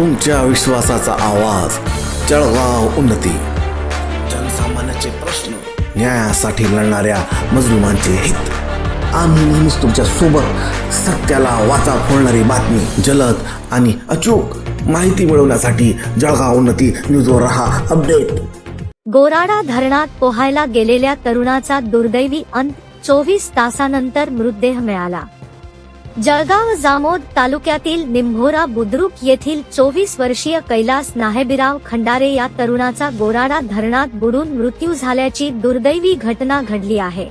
तुमच्या विश्वासाचा आवाज. जळगाव उन्नती. जनसामान्याचे प्रश्न न्यायासाठी लढणाऱ्या मजलुमांचे हित. आम्ही नेहमीच तुमच्यासोबत सत्याला वाचा फोडणारी बातमी जलद आणि अचूक माहिती मिळवण्यासाठी जळगाव उन्नती न्यूजवर रहा अपडेट. गोराडा धरणात पोहायला गेलेल्या तरुणाचा दुर्दैवी अंत चोवीस तासानंतर मृतदेह मिळाला. जळगाव जामोद तालुक्यातील निंभोरा बुद्रुक येथील चोवीस वर्षीय कैलास नाहेबिराव खंडारे या तरुणाचा गोराडा धरणात बुडून मृत्यू झाल्याची दुर्दैवी घटना घडली आहे.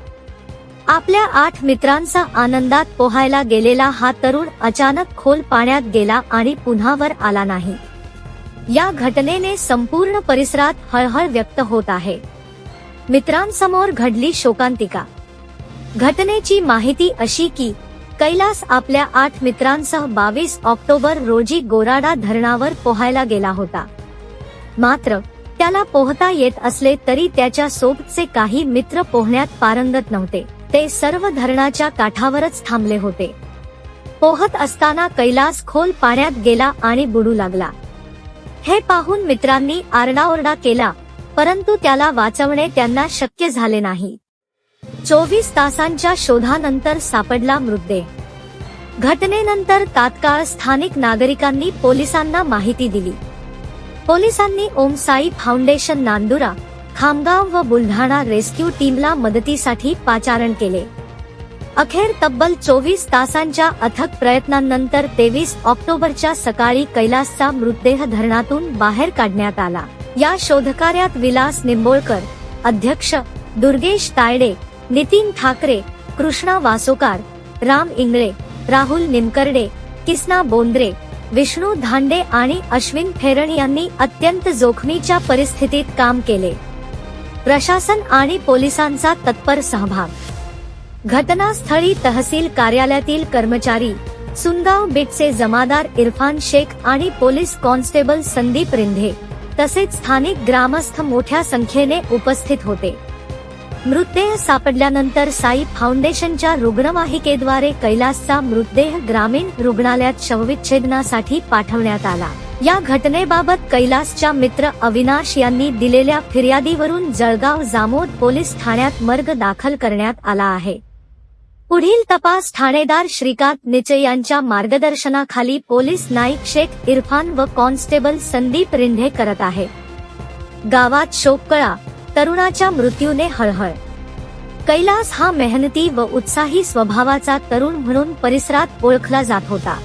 आपल्या आठ मित्रांचा आनंदात पोहायला गेलेला हा तरुण अचानक खोल पाण्यात गेला आणि पुन्हा वर आला नाही. या घटनेने संपूर्ण परिसरात हळहळ व्यक्त होत आहे. मित्रांसमोर घडली शोकांतिका. घटनेची माहिती अशी की कैलास आपल्या आठ मित्रांसह बावीस ऑक्टोबर रोजी गोराडा धरणावर पोहायला गेला होता. मात्र त्याला पोहता येत असले तरी त्याच्या सोबतचे काही मित्र पोहण्यात पारंगत नव्हते. ते सर्व धरणाच्या काठावरच थांबले होते. पोहत असताना कैलास खोल पाण्यात गेला आणि बुडू लागला. हे पाहून मित्रांनी आरडाओरडा केला परंतु त्याला वाचवणे त्यांना शक्य झाले नाही. चोवीस तासांच्या शोधानंतर सापडला मृतदेह. घटनेनंतर तात्काळ स्थानिक नागरिकांनी पोलिसांना माहिती दिली. पोलिसांनी ओमसाई फाउंडेशन नांदुरा खामगाव व बुलढाणा रेस्क्यू टीमला मदतीसाठी पाचारण केले. अखेर तब्बल चोवीस तासांच्या अथक प्रयत्नांनंतर तेवीस ऑक्टोबरच्या सकाळी कैलासचा मृतदेह धरणातून बाहेर काढण्यात आला. या शोधकार्यात विलास निंबोळकर अध्यक्ष दुर्गेश तायडे नितीन ठाकरे कृष्णा वासोकार राम इंगळे राहुल निमकर्डे किसना बोंद्रे विष्णू धांडे आणि अश्विन फेरण यांनी अत्यंत जोखमीच्या परिस्थितीत काम केले. प्रशासन आणि पोलिसांचा तत्पर सहभाग. घटनास्थळी तहसील कार्यालयातील कर्मचारी सुनगाव बिटचे जमादार इरफान शेख आणि पोलीस कॉन्स्टेबल संदीप रिंधे तसेच स्थानिक ग्रामस्थ मोठ्या संख्येने उपस्थित होते. मृतदेह सापडल्यानंतर साई फाउंडेशनच्या रुग्णवाहिकेद्वारे कैलासचा मृतदेह ग्रामीण रुग्णालयात शवविच्छेदनासाठी पाठवण्यात आला. या घटनेबाबत कैलासच्या मित्र अविनाश यांनी दिलेल्या फिर्यादीवरून जळगाव जामोद पोलीस ठाण्यात मर्ग दाखल करण्यात आला आहे. पुढील तपास ठाणेदार श्रीकांत निचे यांच्या मार्गदर्शनाखाली पोलीस नाईक शेख इरफान व कॉन्स्टेबल संदीप रिंढे करत आहे. गावात शोककळा तरुणाच्या मृत्यूने हळहळ. कैलास हा मेहनती व उत्साही स्वभावाचा तरुण म्हणून परिसरात ओळखला जात होता.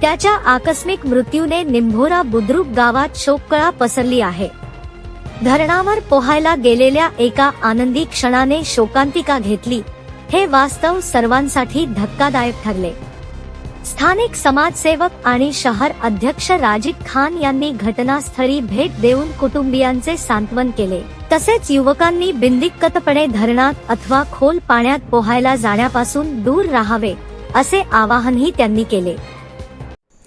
त्याच्या आकस्मिक मृत्यूने निंभोरा बुद्रुक गावात शोककळा पसरली आहे. धरणावर पोहायला गेलेल्या एका आनंदी क्षणाने शोकांतिका घेतली. हे वास्तव सर्वांसाठी धक्कादायक ठरले. स्थानिक समाजसेवक आणि शहर अध्यक्ष राजीद खान यांनी घटनास्थळी भेट देऊन कुटुंबियांचे सांत्वन केले. तसेच युवकांनी बिंदिक्कतपणे धरणात अथवा खोल पाण्यात पोहायला जाण्यापासून दूर राहावे असे आवाहनही त्यांनी केले.